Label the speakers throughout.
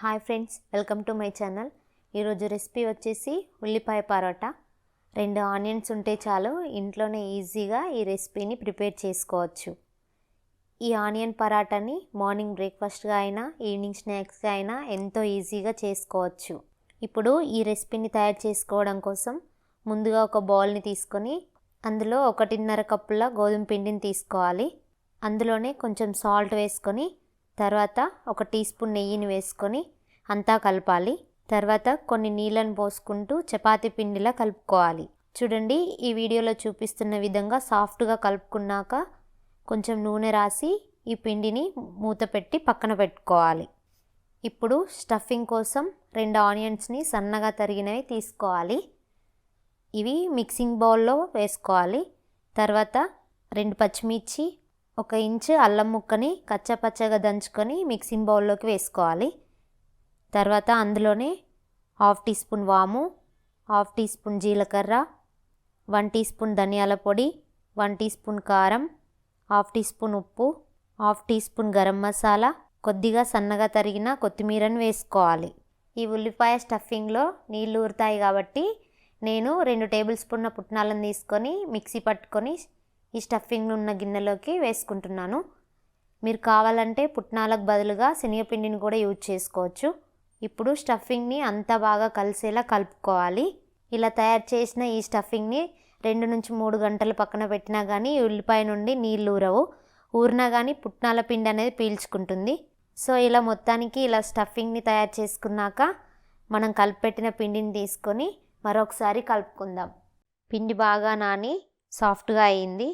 Speaker 1: Hi friends welcome to my channel ఈరోజు recipe వచ్చేసి ఉల్లిపాయ పరోటా. రెండు ఆనియన్స్ ఉంటే చాలు ఇంట్లోనే ఈజీగా ఈ రెసిపీని ప్రిపేర్ చేసుకోవచ్చు. ఈ ఆనియన్ పరాటాని మార్నింగ్ బ్రేక్ఫాస్ట్గా అయినా ఈవినింగ్ స్నాక్స్గా అయినా ఎంతో ఈజీగా చేసుకోవచ్చు. ఇప్పుడు ఈ రెసిపీని తయారు చేసుకోవడం కోసం ముందుగా ఒక బౌల్ని తీసుకొని అందులో ఒకటిన్నర కప్పుల గోధుమ పిండిని తీసుకోవాలి. అందులోనే కొంచెం సాల్ట్ వేసుకొని తర్వాత ఒక టీ స్పూన్ నెయ్యిని వేసుకొని అంతా కలపాలి. తర్వాత కొన్ని నీళ్ళను పోసుకుంటూ చపాతీ పిండిలా కలుపుకోవాలి. చూడండి ఈ వీడియోలో చూపిస్తున్న విధంగా సాఫ్ట్గా కలుపుకున్నాక కొంచెం నూనె రాసి ఈ పిండిని మూత పెట్టి పక్కన పెట్టుకోవాలి. ఇప్పుడు స్టఫింగ్ కోసం రెండు ఆనియన్స్ని సన్నగా తరిగినవి తీసుకోవాలి. ఇవి మిక్సింగ్ బౌల్లో వేసుకోవాలి. తర్వాత రెండు పచ్చిమిర్చి ఒక ఇంచు అల్లం ముక్కని కచ్చపచ్చగా దంచుకొని మిక్సింగ్ బౌల్లోకి వేసుకోవాలి. తర్వాత అందులోనే హాఫ్ టీ స్పూన్ వాము హాఫ్ టీ స్పూన్ జీలకర్ర వన్ టీ స్పూన్ ధనియాల పొడి వన్ టీ స్పూన్ కారం హాఫ్ టీ స్పూన్ ఉప్పు half teaspoon garam masala కొద్దిగా సన్నగా తరిగిన కొత్తిమీరను వేసుకోవాలి. ఈ ఉల్లిపాయ స్టఫింగ్లో నీళ్ళు ఊరుతాయి కాబట్టి నేను రెండు టేబుల్ స్పూన్ల పుట్నాలను తీసుకొని మిక్సీ పట్టుకొని ఈ స్టఫింగ్ ఉన్న గిన్నెలోకి వేసుకుంటున్నాను. మీరు కావాలంటే పుట్నాలకు బదులుగా శనగపిండిని కూడా యూజ్ చేసుకోవచ్చు. ఇప్పుడు స్టఫింగ్ని అంతా బాగా కలిసేలా కలుపుకోవాలి. ఇలా తయారు చేసిన ఈ స్టఫింగ్ని రెండు నుంచి మూడు గంటలు పక్కన పెట్టినా కానీ ఉల్లిపాయ నుండి నీళ్ళు ఊరవు. ఊరినా కానీ పుట్నాల పిండి అనేది పీల్చుకుంటుంది. సో ఇలా మొత్తానికి ఇలా స్టఫింగ్ని తయారు చేసుకున్నాక మనం కలిపెట్టిన పిండిని తీసుకొని మరొకసారి కలుపుకుందాం. పిండి బాగా నాని సాఫ్ట్గా అయింది.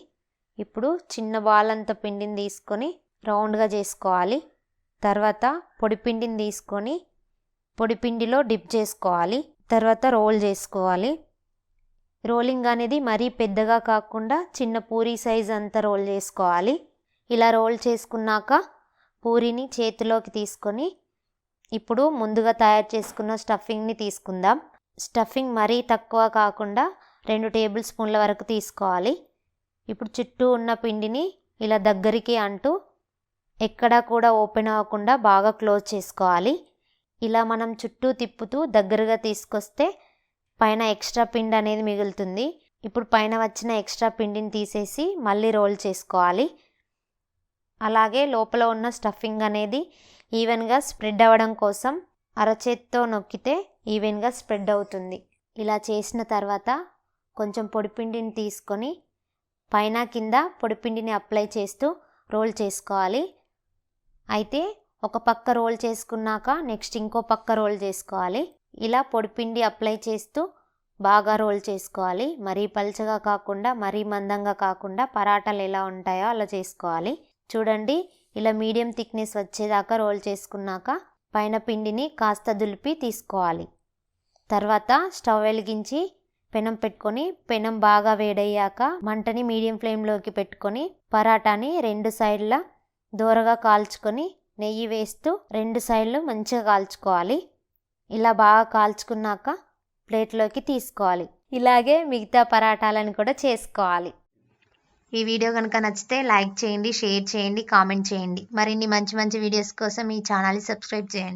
Speaker 1: ఇప్పుడు చిన్న బాల్ అంత పిండిని తీసుకొని రౌండ్గా చేసుకోవాలి. తర్వాత పొడి పిండిని తీసుకొని పొడి పిండిలో డిప్ చేసుకోవాలి. తర్వాత రోల్ చేసుకోవాలి. రోలింగ్ అనేది మరీ పెద్దగా కాకుండా చిన్న పూరి సైజ్ అంతా రోల్ చేసుకోవాలి. ఇలా రోల్ చేసుకున్నాక పూరిని చేతిలోకి తీసుకొని ఇప్పుడు ముందుగా తయారు చేసుకున్న స్టఫింగ్ని తీసుకుందాం. స్టఫింగ్ మరీ తక్కువ కాకుండా రెండు టేబుల్ స్పూన్ల వరకు తీసుకోవాలి. ఇప్పుడు చుట్టూ ఉన్న పిండిని ఇలా దగ్గరికి అంటూ ఎక్కడా కూడా ఓపెన్ అవ్వకుండా బాగా క్లోజ్ చేసుకోవాలి. ఇలా మనం చుట్టూ తిప్పుతూ దగ్గరగా తీసుకొస్తే పైన ఎక్స్ట్రా పిండి అనేది మిగులుతుంది. ఇప్పుడు పైన వచ్చిన ఎక్స్ట్రా పిండిని తీసేసి మళ్ళీ రోల్ చేసుకోవాలి. అలాగే లోపల ఉన్న స్టఫింగ్ అనేది ఈవెన్గా స్ప్రెడ్ అవ్వడం కోసం అరచేత్తో నొక్కితే ఈవెన్గా స్ప్రెడ్ అవుతుంది. ఇలా చేసిన తర్వాత కొంచెం పొడిపిండిని తీసుకొని పైన కింద పొడిపిండిని అప్లై చేస్తూ రోల్ చేసుకోవాలి. అయితే ఒక పక్క రోల్ చేసుకున్నాక నెక్స్ట్ ఇంకో పక్క రోల్ చేసుకోవాలి. ఇలా పొడిపిండి అప్లై చేస్తూ బాగా రోల్ చేసుకోవాలి. మరీ పల్చగా కాకుండా మరీ మందంగా కాకుండా పరాటాలు ఎలా ఉంటాయో అలా చేసుకోవాలి. చూడండి ఇలా మీడియం థిక్నెస్ వచ్చేదాకా రోల్ చేసుకున్నాక పైన పిండిని కాస్త దులిపి తీసుకోవాలి. తర్వాత స్టవ్ వెలిగించి పెనం పెట్టుకొని పెనం బాగా వేడయ్యాక మంటని మీడియం ఫ్లేమ్లోకి పెట్టుకొని పరాటాని రెండు సైడ్ల దూరగా కాల్చుకొని నెయ్యి వేస్తూ రెండు సైడ్లు మంచిగా కాల్చుకోవాలి. ఇలా బాగా కాల్చుకున్నాక ప్లేట్లోకి తీసుకోవాలి. ఇలాగే మిగతా పరాటాలను కూడా చేసుకోవాలి. ఈ వీడియో కనుక నచ్చితే లైక్ చేయండి షేర్ చేయండి కామెంట్ చేయండి. మరిన్ని మంచి మంచి వీడియోస్ కోసం ఈ ఛానల్ని సబ్స్క్రైబ్ చేయండి.